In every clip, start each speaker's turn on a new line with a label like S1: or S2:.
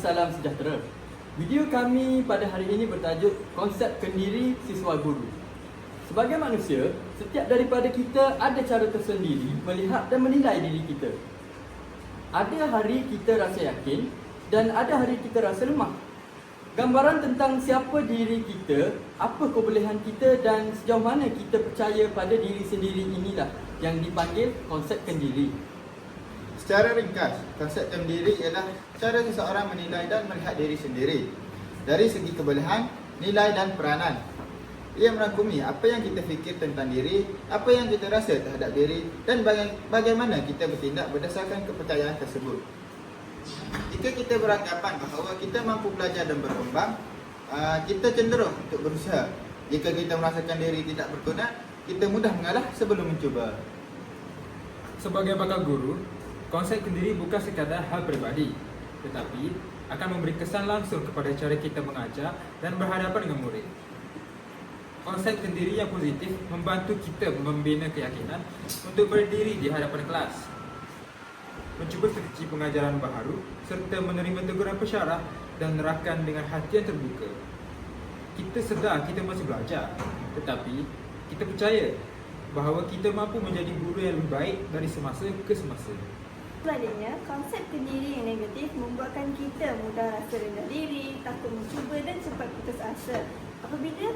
S1: Salam sejahtera. Video kami pada hari ini bertajuk konsep kendiri siswa guru. Sebagai manusia, setiap daripada kita ada cara tersendiri melihat dan menilai diri kita. Ada hari kita rasa yakin dan ada hari kita rasa lemah. Gambaran tentang siapa diri kita, apa kebolehan kita dan sejauh mana kita percaya pada diri sendiri inilah yang dipanggil konsep kendiri.
S2: Secara ringkas, konsep kendiri ialah cara seseorang menilai dan melihat diri sendiri dari segi kebolehan, nilai dan peranan. Ia merangkumi apa yang kita fikir tentang diri, apa yang kita rasa terhadap diri dan baga- bagaimana kita bertindak berdasarkan kepercayaan tersebut. Jika kita beranggapan bahawa kita mampu belajar dan berkembang, aa, kita cenderung untuk berusaha. Jika kita merasakan diri tidak berguna, kita mudah mengalah sebelum mencuba.
S3: Sebagai bakal guru, konsep kendiri bukan sekadar hal peribadi, tetapi akan memberi kesan langsung kepada cara kita mengajar dan berhadapan dengan murid. Konsep kendiri yang positif membantu kita membina keyakinan untuk berdiri di hadapan kelas. Mencuba strategi pengajaran baharu serta menerima teguran pesyarah dan rakan dengan hati yang terbuka. Kita sedar kita masih belajar, tetapi kita percaya bahawa kita mampu menjadi guru yang lebih baik dari semasa ke semasa.
S4: Sebaliknya, konsep kendiri yang negatif membuatkan kita mudah rasa rendah diri, takut mencuba dan cepat putus asa. Apabila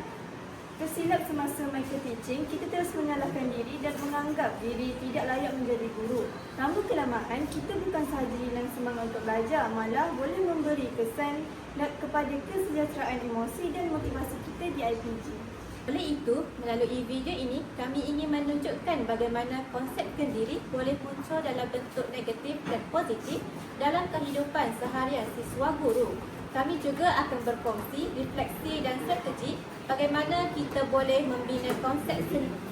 S4: tersilap semasa micro teaching, kita terus menyalahkan diri dan menganggap diri tidak layak menjadi guru. Namun kelamaan, kita bukan sahaja hilang semangat untuk belajar, malah boleh memberi kesan kepada kesejahteraan emosi dan motivasi kita di IPG.
S5: Oleh itu, melalui video ini, kami ingin menunjukkan bagaimana konsep kendiri boleh muncul dalam bentuk negatif dan positif dalam kehidupan seharian siswa guru. Kami juga akan berkongsi refleksi dan strategi bagaimana kita boleh membina konsep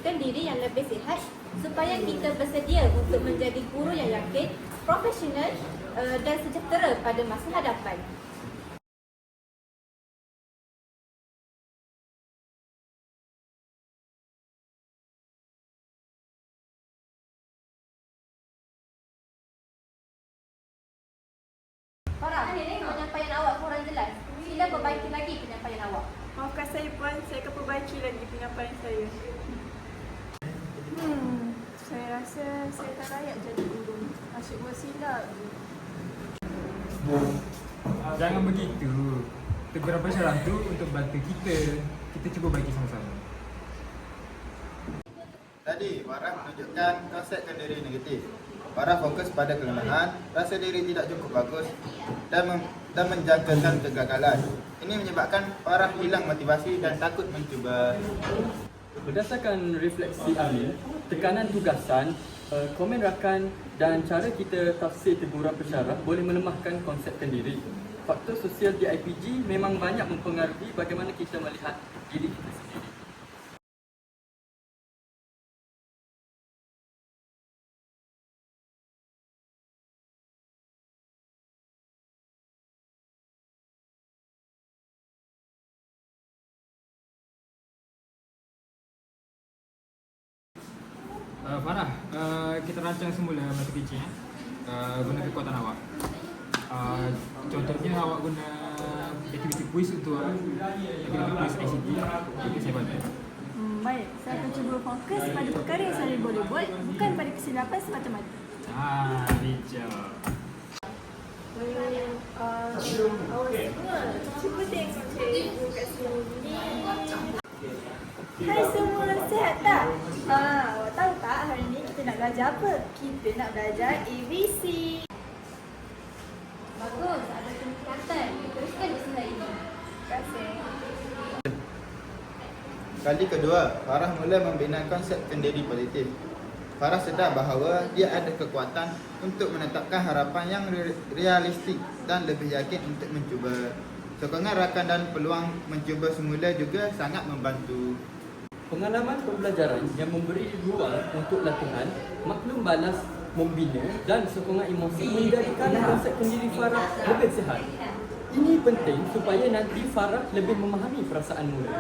S5: kendiri yang lebih sihat supaya kita bersedia untuk menjadi guru yang yakin, profesional uh, dan sejahtera pada masa hadapan.
S4: Saya Puan, saya akan perbaiki lagi penyampaian saya. Hmm, saya rasa saya tak layak jadi guru. Asyik buat silap je.
S3: Jangan begitu. Teguran pesyarah tu untuk bantu kita. Kita cuba baiki sama-sama.
S2: Tadi, Farah menunjukkan konsep kendiri negatif. Farah fokus pada kelemahan, rasa diri tidak cukup bagus dan, mem- dan menjangkakan kegagalan. Ini menyebabkan Farah hilang motivasi dan takut mencuba.
S1: Berdasarkan refleksi Amil, tekanan tugasan, eh, komen rakan dan cara kita tafsir teguran pesyarah boleh melemahkan konsep kendiri. Faktor sosial di IPG memang banyak mempengaruhi bagaimana kita melihat diri kita sendiri.
S3: Uh, Farah, uh, kita rancang semula mata pitching ya. Uh, guna kekuatan awak. Uh, contohnya awak guna aktiviti kuis untuk aktiviti kuis ICT. Itu saya bantu.
S4: Hmm, baik, saya akan cuba fokus pada perkara yang saya boleh buat, bukan pada kesilapan semata-mata.
S3: Ah, bijak.
S4: Uh, awak semua, cuba tengok cikgu kat sini. Hai semua, sihat tak? Ah, awak tahu tak hari ni kita nak belajar apa? Kita nak belajar ABC.
S5: Bagus, ada peningkatan. Teruskan usaha ini.
S4: Terima kasih.
S2: Kali kedua, Farah mula membina konsep kendiri positif. Farah sedar bahawa dia ada kekuatan untuk menetapkan harapan yang re- realistik dan lebih yakin untuk mencuba. Sokongan rakan dan peluang mencuba semula juga sangat membantu.
S1: Pengalaman pembelajaran yang memberi ruang untuk latihan, maklum balas membina dan sokongan emosi menjadikan konsep kendiri Farah lebih sihat. Ini penting supaya nanti Farah lebih memahami perasaan murid.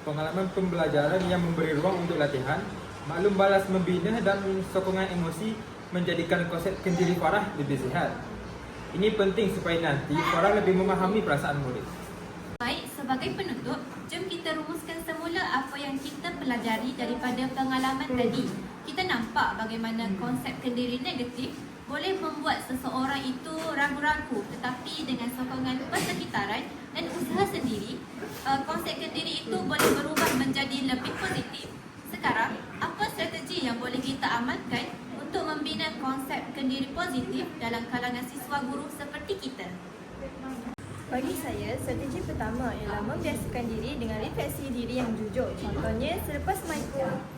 S3: pengalaman pembelajaran yang memberi ruang untuk latihan, maklum balas membina dan sokongan emosi menjadikan konsep kendiri Farah lebih sihat. Ini penting supaya nanti Farah lebih memahami perasaan murid.
S5: Baik, sebagai penutup, jom kita rumuskan semula apa yang kita pelajari daripada pengalaman tadi. Kita nampak bagaimana konsep kendiri negatif boleh membuat seseorang itu ragu-ragu tetapi dengan sokongan persekitaran dan usaha sendiri, uh, konsep kendiri itu boleh berubah menjadi lebih positif. Sekarang, apa strategi yang boleh kita amalkan untuk membina konsep kendiri positif dalam kalangan siswa guru seperti kita?
S4: Bagi saya, strategi pertama ialah membiasakan diri dengan refleksi diri yang jujur. Contohnya, selepas main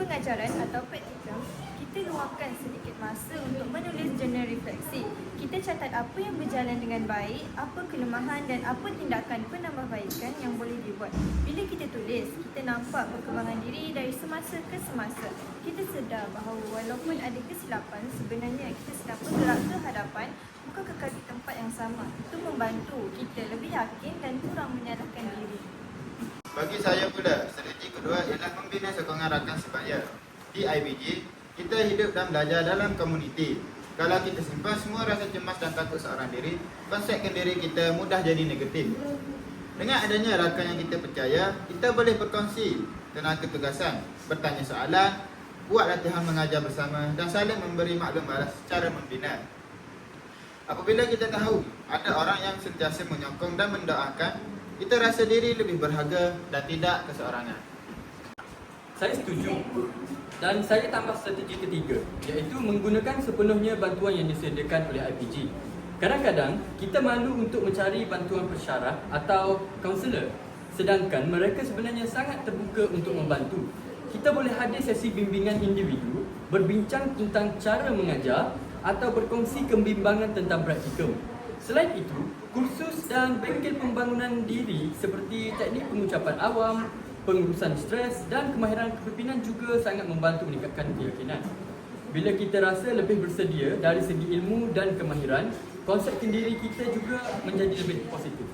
S4: pengajaran atau praktikum, kita luangkan sedikit masa untuk menulis jurnal refleksi. Kita catat apa yang berjalan dengan baik, apa kelemahan dan apa tindakan penambahbaikan yang boleh dibuat. Bila kita tulis, kita nampak perkembangan diri dari semasa ke semasa. Kita sedar bahawa walaupun ada kesilapan, sebenarnya kita sedang bergerak ke hadapan bukan kekal di tempat yang sama. Itu membantu kita lebih yakin dan kurang menyalahkan diri.
S2: Bagi saya pula, strategi kedua ialah membina sokongan rakan sebaya. Di IBG, kita hidup dan belajar dalam komuniti. Kalau kita simpan semua rasa cemas dan takut seorang diri, konsep kendiri kita mudah jadi negatif. Dengan adanya rakan yang kita percaya, kita boleh berkongsi tentang ketugasan, bertanya soalan, buat latihan mengajar bersama dan saling memberi maklum balas secara membina. Apabila kita tahu ada orang yang sentiasa menyokong dan mendoakan, kita rasa diri lebih berharga dan tidak keseorangan.
S1: Saya setuju. Dan saya tambah strategi ketiga, iaitu menggunakan sepenuhnya bantuan yang disediakan oleh IPG. Kadang-kadang, kita malu untuk mencari bantuan pensyarah atau kaunselor. Sedangkan mereka sebenarnya sangat terbuka untuk membantu. Kita boleh hadir sesi bimbingan individu, berbincang tentang cara mengajar atau berkongsi kebimbangan tentang praktikum. Selain itu, kursus dan bengkel pembangunan diri seperti teknik pengucapan awam, pengurusan stres dan kemahiran kepimpinan juga sangat membantu meningkatkan keyakinan. Bila kita rasa lebih bersedia dari segi ilmu dan kemahiran, konsep kendiri kita juga menjadi lebih positif.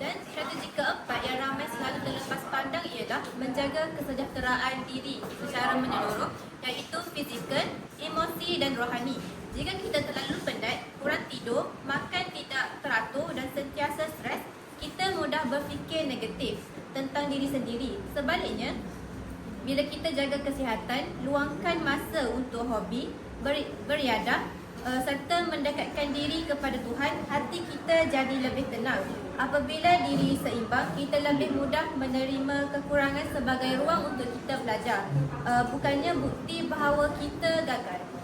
S5: Dan strategi keempat yang ramai selalu terlepas pandang ialah menjaga kesejahteraan diri secara menyeluruh iaitu fizikal, emosi dan rohani. Jika kita terlalu penat, kurang tidur, makan tidak teratur dan sentiasa stres, kita mudah berfikir negatif tentang diri sendiri. Sebaliknya, bila kita jaga kesihatan, luangkan masa untuk hobi, beri, beriadah uh, serta mendekatkan diri kepada Tuhan, hati kita jadi lebih tenang. Apabila diri seimbang, kita lebih mudah menerima kekurangan sebagai ruang untuk kita belajar. Uh, bukannya bukti bahawa kita gagal.